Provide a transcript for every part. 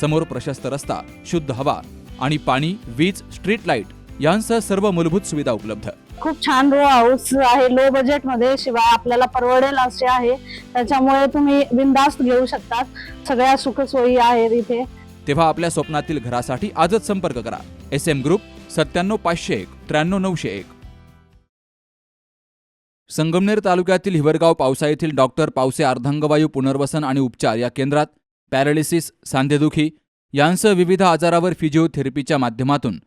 समोर प्रशस्त रस्ता शुद्ध हवा आणि पाणी वीज स्ट्रीट लाइट यांसह सर्व मूलभूत सुविधा उपलब्ध. खूप छान रो हाऊस आहे. लो बजेटमध्ये शिवाय आपल्याला परवडेल असे आहे. त्याच्यामुळे तुम्ही बिंदास्त घेऊ शकतात. सगळ्या सुखसोयी आहेत इथे. तेव्हा आपल्या स्वप्नातील घरासाठी आजच संपर्क करा. एस एम ग्रुप सत्त्याण्णव पाचशे एक त्र्याण्णव नऊशे एक. संगमनेर तालुक्यातील हिवरगाव पावसा येथील डॉक्टर पावसे अर्धांगवायू पुनर्वसन आणि उपचार या केंद्रात पॅरालिसिस सांधेदुखी यांसह विविध आजारावर फिजिओथेरपीच्या माध्यमातून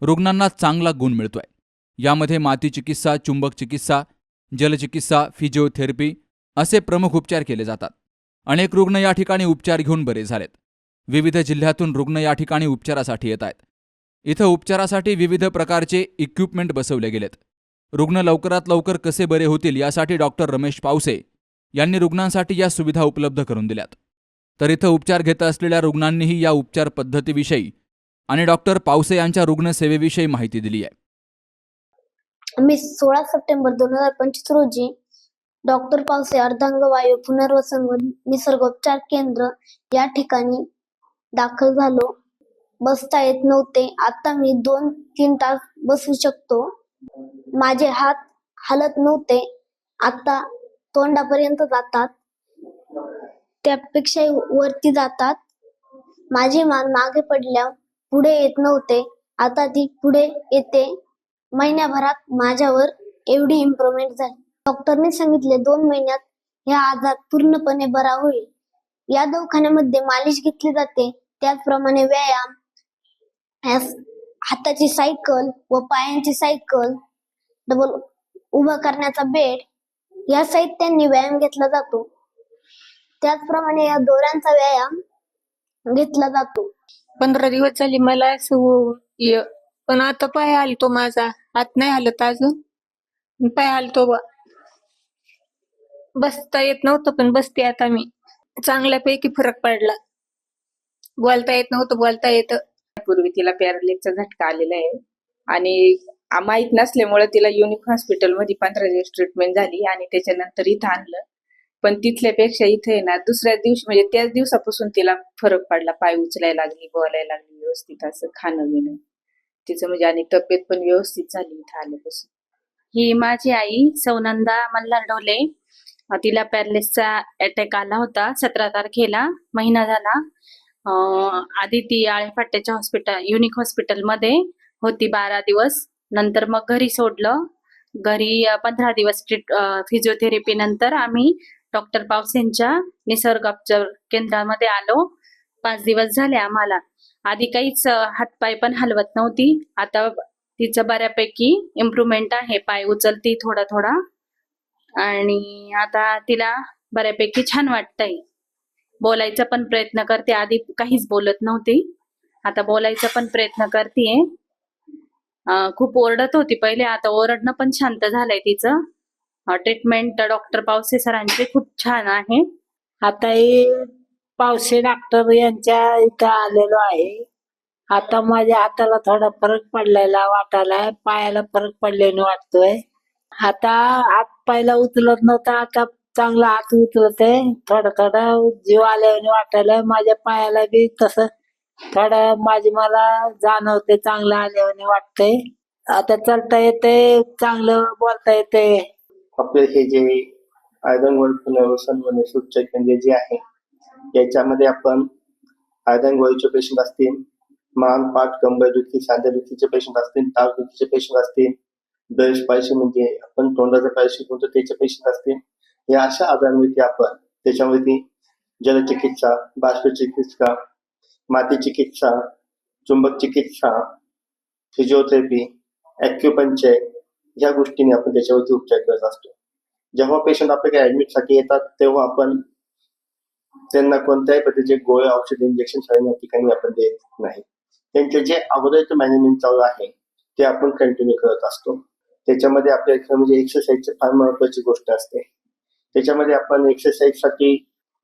रुग्णांना चांगला गुण मिळतोय. यामध्ये माती चिकित्सा चुंबक चिकित्सा जलचिकित्सा फिजिओथेरपी असे प्रमुख उपचार केले जातात. अनेक रुग्ण या ठिकाणी उपचार घेऊन बरे झालेत. विविध जिल्ह्यातून रुग्ण या ठिकाणी उपचारासाठी येत आहेत. इथं उपचारासाठी विविध प्रकारचे इक्विपमेंट बसवले गेलेत. रुग्ण लवकरात लवकर कसे बरे होतील यासाठी डॉक्टर रमेश पावसे यांनी रुग्णांसाठी या सुविधा उपलब्ध करून दिल्यात. तर इथं उपचार घेत असलेल्या रुग्णांनीही या उपचार पद्धतीविषयी आणि डॉक्टर पावसे यांच्या रुग्णसेवेविषयी माहिती दिली आहे. मी सोळा सप्टेंबर दोन हजार पंचवीस रोजी डॉक्टर पावसे अर्धांग वायू पुनर्वसन व निसर्गोपचार केंद्र या ठिकाणी दाखल झालो. बसता येत नव्हते. आता मी दोन तीन तास बसू शकतो. माझे हात हलत नव्हते. आता तोंडापर्यंत जातात. त्यापेक्षा वरती जातात. माझी मान मागे पडल्या पुढे येत नव्हते. आता ती पुढे येते. महिन्याभरात माझ्यावर एवढी इम्प्रुव्हमेंट झाली. डॉक्टरने सांगितले दोन महिन्यात हा आजार पूर्णपणे बरा होईल. या दवाखान्यामध्ये मालिश घेतली जाते. त्याचप्रमाणे व्यायाम हाताची सायकल व पायांची सायकल डबल उभा करण्याचा बेड या साहित्यांनी व्यायाम घेतला जातो. त्याचप्रमाणे या दोऱ्यांचा व्यायाम घेतला जातो. पंधरा दिवस झाली मला असं य- पण आता पाय हलतो माझा. हात नाही हलत अजून. पाय हलतो बा. बसता येत नव्हतं पण बसते आता मी. चांगल्यापैकी फरक पडला. बोलता येत नव्हतं बोलता येत. पूर्वी तिला पॅरालिसचा झटका आलेला आहे. आणि आ- माहीत नसल्यामुळे तिला युनिक हॉस्पिटलमध्ये पंधरा दिवस ट्रीटमेंट झाली आणि त्याच्यानंतर इथं आणलं. पण तिथल्यापेक्षा इथे आहे ना दुसऱ्या दिवशी म्हणजे त्याच दिवसापासून तिला फरक पडला. पाय उचलायला लागली बोलायला लागली व्यवस्थित असं खाणं बिणं. तिचं म्हणजे आणि तब्येत पण व्यवस्थित झाली इथं आल्यापासून. ही माझी आई सौनंदा मल्हार ढोले तिला पॅरलेसचा अटॅक आला होता सतरा तारखेला महिना झाला. आधी ती आळेफाट्याच्या हॉस्पिटल युनिक हॉस्पिटलमध्ये होती बारा दिवस. नंतर मग घरी सोडलं. घरी पंधरा दिवस ट्रीट फिजिओथेरपी नंतर आम्ही डॉक्टर पावसेंच्या निसर्गोपचार केंद्रामध्ये आलो. पाच दिवस झाले आम्हाला. आधी काहीच हातपाय पण हलवत नव्हती. आता तिचं बऱ्यापैकी इम्प्रुव्हमेंट आहे. पाय उचलती थोडा थोडा. आणि आता तिला बऱ्यापैकी छान वाटतंय. बोलायचा पण प्रयत्न करते. आधी काहीच बोलत नव्हती. आता बोलायचा पण प्रयत्न करतेय. खूप ओरडत होती पहिले. आता ओरडणं पण शांत झालंय तिचं. ट्रीटमेंट डॉक्टर पावसे सरांचे खूप छान आहे. आता हे पावसे डॉक्टर यांच्या इथं आलेलो आहे. आता माझ्या हाताला थोडा फरक पडलेला वाटायला पायाला फरक पडल्याने वाटतोय. आता हात पायला उचलत नव्हता आता चांगला हात उचलत. आहे थोडा थोडा जीव आल्याने वाटायला माझ्या पायाला बी तसं थोडं माझी मला जाणवते चांगलं आल्याने वाटतंय. आता चालता येते चांगलं बोलता येते आपले हे जे आयरन पुनर्वसन व निसर्गोपचार केंद्र जे आहे याच्यामध्ये आपण आयदन गोळीचे पेशंट असतील मान पाठ कंबर दुखी सांध्या दुखीचे पेशंट असतील ताप दुखीचे पेशंट असतील ब्रश पायशी म्हणजे आपण तोंडाचा पायशी म्हणतो त्याचे पेशंट असतील या अशा आजारांवरती आपण त्याच्यावरती जलचिकित्सा बाष्प चिकित्सा माती चिकित्सा चुंबक चिकित्सा फिजिओथेरपी ॲक्युपंचर ह्या गोष्टीने आपण त्याच्यावरती उपचार करत असतो. जेव्हा पेशंट आपल्याकडे ऍडमिटसाठी येतात तेव्हा आपण त्यांना कोणत्याही पद्धतीचे गोळे औषध इंजेक्शन या ठिकाणी आपण देत नाही. त्यांचे जे अगोदरचं मॅनेजमेंट चालू आहे ते आपण कंटिन्यू करत असतो. त्याच्यामध्ये आपल्या म्हणजे एक्सरसाइजची फार महत्वाची गोष्ट असते. त्याच्यामध्ये आपण एक्सरसाइजसाठी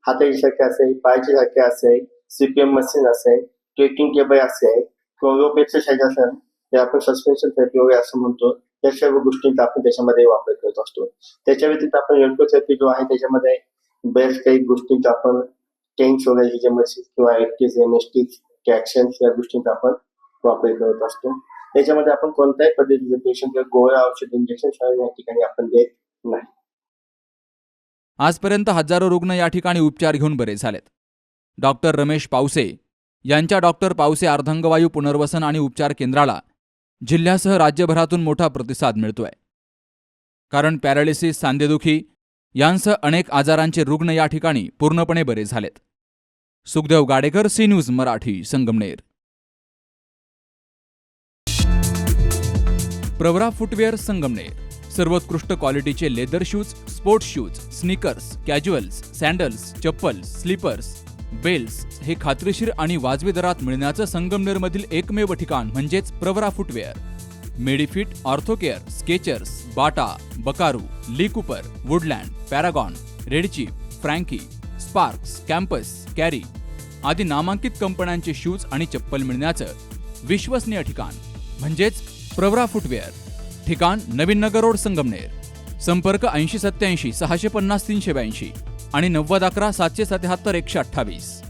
हाताची सारखे असेल पायाची सारखे असेल सीपीएम मशीन असेल ट्रेकिंग केबल असेल किंवा रोप एक्सरसाइज असेल ते आपण सस्पेन्शन थेरपी वगैरे असं म्हणतो. या सर्व गोष्टींचा आपण त्याच्यामध्ये वापर करत असतो. त्याच्या व्यतिरिक्त आपण एल्कोथेरपी जो आहे त्याच्यामध्ये बऱ्याच काही गोष्टींचा आपण टेन्स वगैरे ही जे मशीन किंवा एकटीज एमएसटीज कॅक्शन या गोष्टींचा आपण वापर करत असतो. त्याच्यामध्ये आपण कोणत्याही पद्धतीचे पेशंट गोळ्या औषध इंजेक्शन या ठिकाणी आपण देत नाही. आजपर्यंत हजारो रुग्ण या ठिकाणी उपचार घेऊन बरे झालेत. डॉक्टर रमेश पावसे यांच्या डॉक्टर पावसे अर्धांगवायू पुनर्वसन आणि उपचार केंद्राला जिल्ह्यासह राज्यभरातून मोठा प्रतिसाद मिळतोय. कारण पॅरालिसिस सांधेदुखी यांसह अनेक आजारांचे रुग्ण या ठिकाणी पूर्णपणे बरे झालेत. Sukhdev Gadekar C news Marathi Sangamner. Pravara footwear Sangamner. सर्वोत्कृष्ट क्वालिटीचे leather shoes sports shoes sneakers casuals sandals chappals slippers belts हे खात्रीशीर आणि वाजवी दरात मिळण्याचं संगमनेरमधील एकमेव ठिकाण म्हणजेच Pravara footwear. Medifit Orthocare Skechers Bata Buckaroo Lee Cooper Woodland Paragon Red Chief Frankie Sparx Campus Carry आदी नामांकित कंपन्यांचे शूज आणि चप्पल मिळण्याचं विश्वसनीय ठिकाण म्हणजेच प्रवरा फुटवेअर. ठिकाण नवीन नगर रोड संगमनेर. संपर्क ऐंशी सत्याऐंशी सहाशे पन्नास तीनशे ब्याऐंशी. आणि नव्वद अकरा सातशे सत्याहत्तर एकशे अठ्ठावीस.